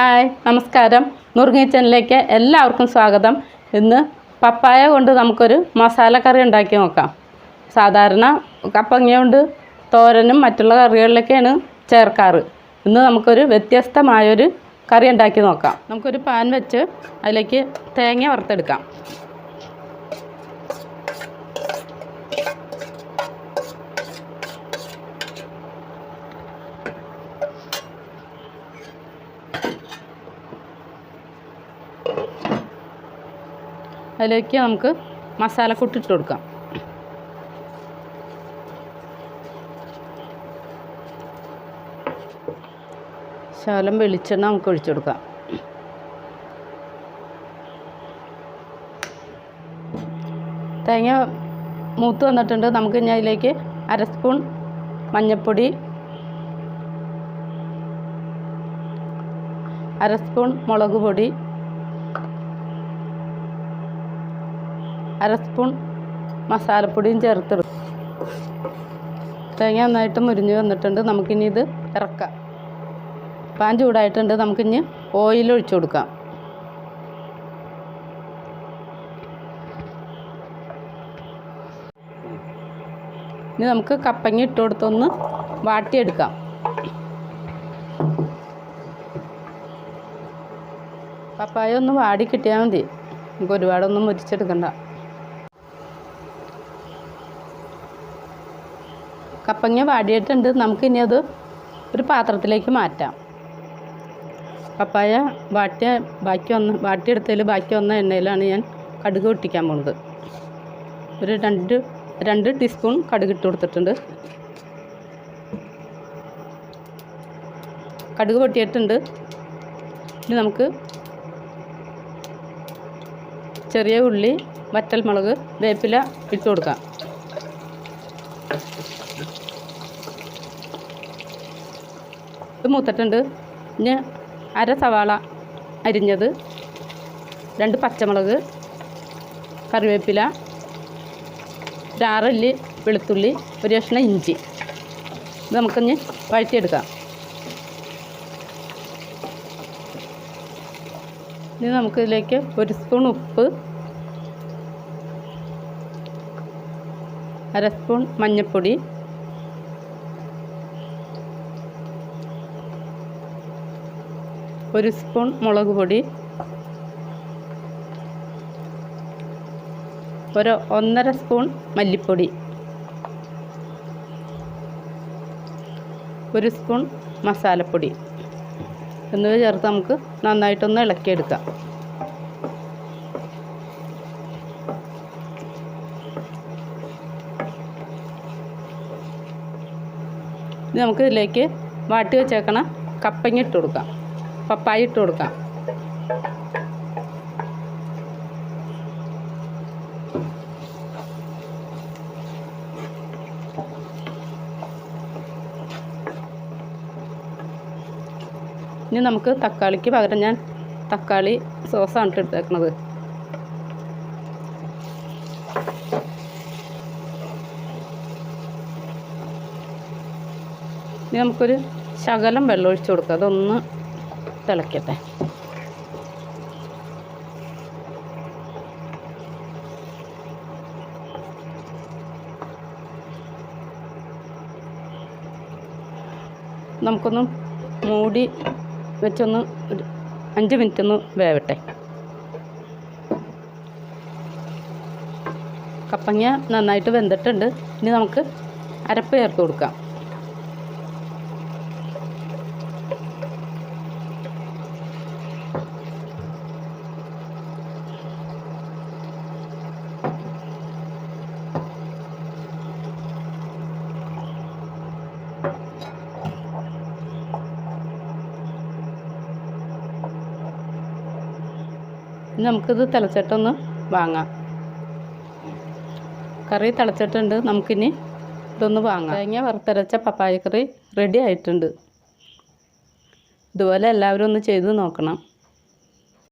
Hi നമസ്കാരം. നുറുങ്ങി കിച്ചണിലേക്ക് എല്ലാവർക്കും സ്വാഗതം. ഇന്ന് പപ്പായ കൊണ്ട് നമുക്കൊരു മസാല കറി ഉണ്ടാക്കി നോക്കാം. സാധാരണ കപ്പങ്ങ കൊണ്ട് തോരനും മറ്റുള്ള കറികളിലൊക്കെയാണ് ചേർക്കാറ്. ഇന്ന് നമുക്കൊരു വ്യത്യസ്തമായൊരു കറി ഉണ്ടാക്കി നോക്കാം. നമുക്കൊരു പാൻ വെച്ച് അതിലേക്ക് തേങ്ങ വറുത്തെടുക്കാം. അതിലേക്ക് നമുക്ക് മസാല കൊട്ടിട്ട് കൊടുക്കാം. ശകലം വെളിച്ചെണ്ണ നമുക്ക് ഒഴിച്ചു കൊടുക്കാം. തേങ്ങ മൂത്ത് വന്നിട്ടുണ്ട്. നമുക്ക് ഇനി അതിലേക്ക് അര സ്പൂൺ മഞ്ഞൾപ്പൊടി അര സ്പൂൺ മുളക് പൊടി അര സ്പൂൺ മസാലപ്പൊടിയും ചേർത്തെടുക്കും തേങ്ങ നന്നായിട്ട് മുരിഞ്ഞ് വന്നിട്ടുണ്ട്. നമുക്കിനി ഇത് ഇറക്കാം. പാൻ ചൂടായിട്ടുണ്ട്. നമുക്കിനി ഓയിൽ ഒഴിച്ചു കൊടുക്കാം. ഇനി നമുക്ക് കപ്പങ്ങ ഇട്ട് കൊടുത്തൊന്ന് വാട്ടിയെടുക്കാം. പപ്പായ ഒന്ന് വാടി കിട്ടിയാൽ മതി. നമുക്ക് ഒരുപാടൊന്നും മുരിച്ചെടുക്കണ്ട. കപ്പങ്ങ വാടിയിട്ടുണ്ട്. നമുക്കിനി അത് ഒരു പാത്രത്തിലേക്ക് മാറ്റാം. പപ്പായ വാട്ടിയ ബാക്കി വന്ന വാട്ടിയെടുത്തതിൽ ബാക്കി വന്ന എണ്ണയിലാണ് ഞാൻ കടുക് പൊട്ടിക്കാൻ പോണത്. ഒരു രണ്ട് രണ്ട് ടീസ്പൂൺ കടുക് ഇട്ട് കൊടുത്തിട്ടുണ്ട്. കടുക് പൊട്ടിയിട്ടുണ്ട്. ഇനി നമുക്ക് ചെറിയ ഉള്ളി വറ്റൽമുളക് വേപ്പില ഇട്ട് കൊടുക്കാം. ഇത് മൂത്തിട്ടുണ്ട്. ഇനി അര സവാള അരിഞ്ഞത്. രണ്ട് പച്ചമുളക് കറിവേപ്പില ഒരു വെളുത്തുള്ളി ഒരു കഷ്ണം ഇഞ്ചി. ഇത് നമുക്കിനി വഴറ്റിയെടുക്കാം. ഇനി നമുക്കിതിലേക്ക് ഒരു സ്പൂൺ ഉപ്പ് അര സ്പൂൺ മഞ്ഞൾപ്പൊടി. ഒരു സ്പൂൺ മുളക് പൊടി. ഒരു ഒന്നര സ്പൂൺ മല്ലിപ്പൊടി. ഒരു സ്പൂൺ മസാലപ്പൊടി. എന്നിവ ചേർത്ത് നമുക്ക് നന്നായിട്ടൊന്ന് ഇളക്കിയെടുക്കാം. ഇനി നമുക്ക് ഇതിലേക്ക് വാട്ടി വെച്ചേക്കണ കപ്പങ്ങ ഇട്ട് കൊടുക്കാം. പപ്പായ ഇട്ട് കൊടുക്കാം. ഇനി നമുക്ക് തക്കാളിക്ക് പകരം ഞാൻ തക്കാളി സോസാണ് ഇട്ട് എടുത്തേക്കണത്. ഇനി നമുക്കൊരു ശകലം വെള്ളം ഒഴിച്ച് കൊടുക്കാം. അതൊന്ന് തിളയ്ക്കട്ടെ നമുക്കൊന്ന് മൂടി വെച്ചൊന്ന് ഒരു അഞ്ച് മിനിറ്റ് ഒന്ന് വേവട്ടെ. കപ്പങ്ങ നന്നായിട്ട് വെന്തിട്ടുണ്ട്. ഇനി നമുക്ക് അരപ്പ് ചേർത്ത് കൊടുക്കാം. ഇനി നമുക്കിത് തിളച്ചിട്ടൊന്ന് വാങ്ങാം. കറി തിളച്ചിട്ടുണ്ട് നമുക്കിനി ഇതൊന്ന് വാങ്ങാം. തേങ്ങ വറുത്തരച്ച പപ്പായ കറി റെഡി ആയിട്ടുണ്ട്. ഇതുപോലെ എല്ലാവരും ഒന്ന് ചെയ്ത് നോക്കണം.